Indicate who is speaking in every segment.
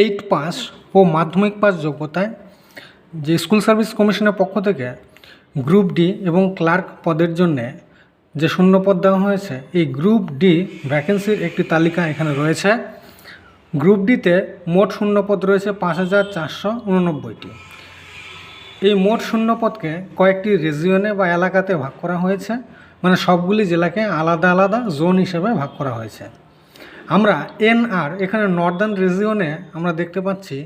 Speaker 1: Eight pass ও মাধ্যমিক pass যোগ্যতায় যে স্কুল সার্ভিস কমিশনের পক্ষ থেকে গ্রুপ ডি এবং ক্লার্ক পদের জন্যে যে শূন্যপদ দেওয়া হয়েছে, এই গ্রুপ ডি ভ্যাকেন্সির একটি তালিকা এখানে রয়েছে। গ্রুপ ডিতে মোট শূন্যপদ রয়েছে পাঁচ হাজার চারশো উননব্বইটি। এই মোট শূন্যপদকে কয়েকটি রেজিয়নে বা এলাকাতে ভাগ করা হয়েছে মানে সবগুলি জেলাকে আলাদা আলাদা জোন হিসেবে ভাগ করা হয়েছে। আমরা এনআর, এখানে নর্দার্ন রিজিয়নে আমরা দেখতে পাচ্ছি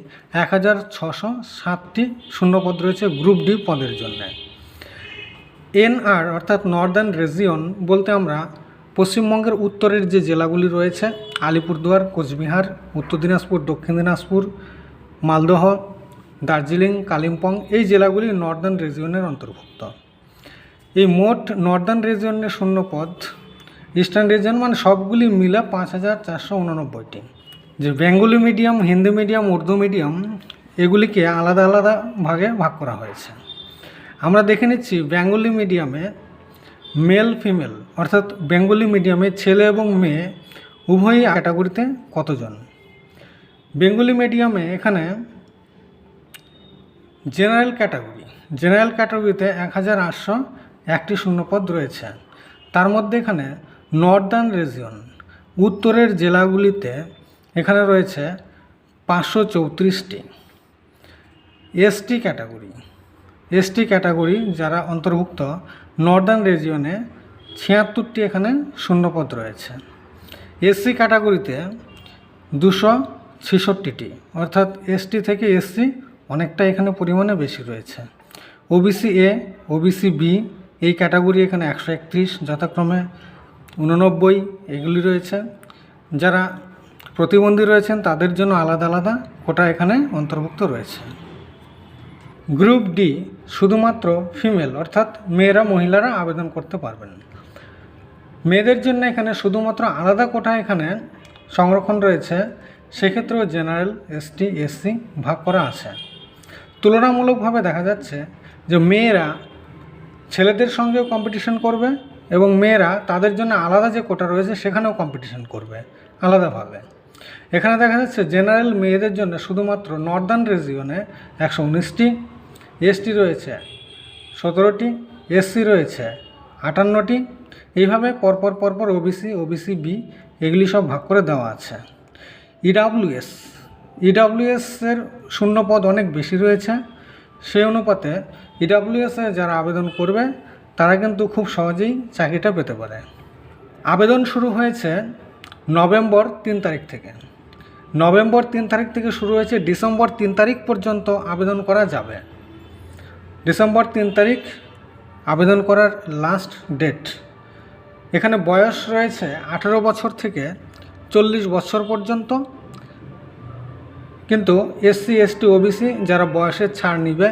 Speaker 1: এক হাজার ছশো সাতটি শূন্যপদ রয়েছে গ্রুপ ডি পদের জন্য। এনআর, অর্থাৎ নর্দার্ন রিজিয়ন বলতে আমরা পশ্চিমবঙ্গের উত্তরের যে জেলাগুলি রয়েছে, আলিপুরদুয়ার, কোচবিহার, উত্তর দিনাজপুর, দক্ষিণ দিনাজপুর, মালদহ, দার্জিলিং, কালিম্পং, এই জেলাগুলি নর্দার্ন রিজিয়নের অন্তর্ভুক্ত। এই মোট নর্দার্ন রিজিয়নের শূন্যপদ ইস্টার্ন রিজিয়ন মানে সবগুলি মিলে পাঁচ হাজার চারশো উননব্বইটি। যে Bengali medium, Hindi medium, Urdu medium, এগুলিকে আলাদা আলাদা ভাগে ভাগ করা হয়েছে। আমরা দেখে নিচ্ছি বেঙ্গলি মিডিয়ামে মেল ফিমেল অর্থাৎ বেঙ্গলি মিডিয়ামে ছেলে এবং মেয়ে, উভয়ই ক্যাটাগরিতে কতজন? বেঙ্গলি মিডিয়ামে এখানে জেনারেল ক্যাটাগরি জেনারেল ক্যাটাগরিতে এক হাজার আটশো একটি শূন্যপদ রয়েছে। তার মধ্যে এখানে নর্দার্ন রিজিয়ন। উত্তরের জেলাগুলিতে এখানে রয়েছে পাঁচশো চৌত্রিশটি এসটি ক্যাটাগরি। এসটি ক্যাটাগরি যারা অন্তর্ভুক্ত নর্দার্ন রিজিয়নে, ছিয়াত্তরটি এখানে শূন্যপদ রয়েছে। এসসি ক্যাটাগরিতে দুশো ছেষট্টিটি, অর্থাৎ এসটি থেকে এসসি অনেকটা এখানে পরিমাণে বেশি রয়েছে। ওবিসি এ, ওবিসি বি এই ক্যাটাগরি এখানে একশো একত্রিশ, যথাক্রমে উননব্বই এগুলি রয়েছে। যারা প্রতিবন্ধী রয়েছেন, তাদের জন্য আলাদা আলাদা কোটা এখানে অন্তর্ভুক্ত রয়েছে। গ্রুপ ডি শুধুমাত্র ফিমেল, অর্থাৎ মেয়েরা মহিলারা আবেদন করতে পারবেন। মেয়েদের জন্য এখানে শুধুমাত্র আলাদা কোটা এখানে সংরক্ষণ রয়েছে। সেক্ষেত্রেও জেনারেল এসটি এসসি ভাগ করা আছে। তুলনামূলকভাবে দেখা যাচ্ছে যে মেয়েরা ছেলেদের সঙ্গেও কম্পিটিশন করবে এবং মেয়েরা তাদের জন্য আলাদা যে কোটা রয়েছে সেখানেও কম্পিটিশন করবে আলাদাভাবে এখানে দেখা যাচ্ছে জেনারেল মেয়েদের জন্য শুধুমাত্র নর্দার্ন রিজিয়নে একশো উনিশটি, এসটি রয়েছে সতেরোটি, এসসি রয়েছে আটান্নটি। এইভাবে পরপর পরপর ওবিসি ওবিসি বি এগুলি সব ভাগ করে দেওয়া আছে। ইডাব্লিউএস ইডাব্লিউএসের শূন্যপদ অনেক বেশি রয়েছে। সেই অনুপাতে ইডাব্লিউএসে যারা আবেদন করবে তারা কিন্তু খুব সহজেই চাকরিটা পেতে পারে। আবেদন শুরু হয়েছে নভেম্বর তিন তারিখ থেকে। নভেম্বর তিন তারিখ থেকে শুরু হয়েছে, ডিসেম্বর তিন তারিখ পর্যন্ত আবেদন করা যাবে। ডিসেম্বর তিন তারিখ আবেদন করার লাস্ট ডেট এখানে বয়স রয়েছে আঠেরো বছর থেকে চল্লিশ বছর পর্যন্ত। কিন্তু এসসি এসটি ওবিসি যারা বয়সের ছাড় নিবে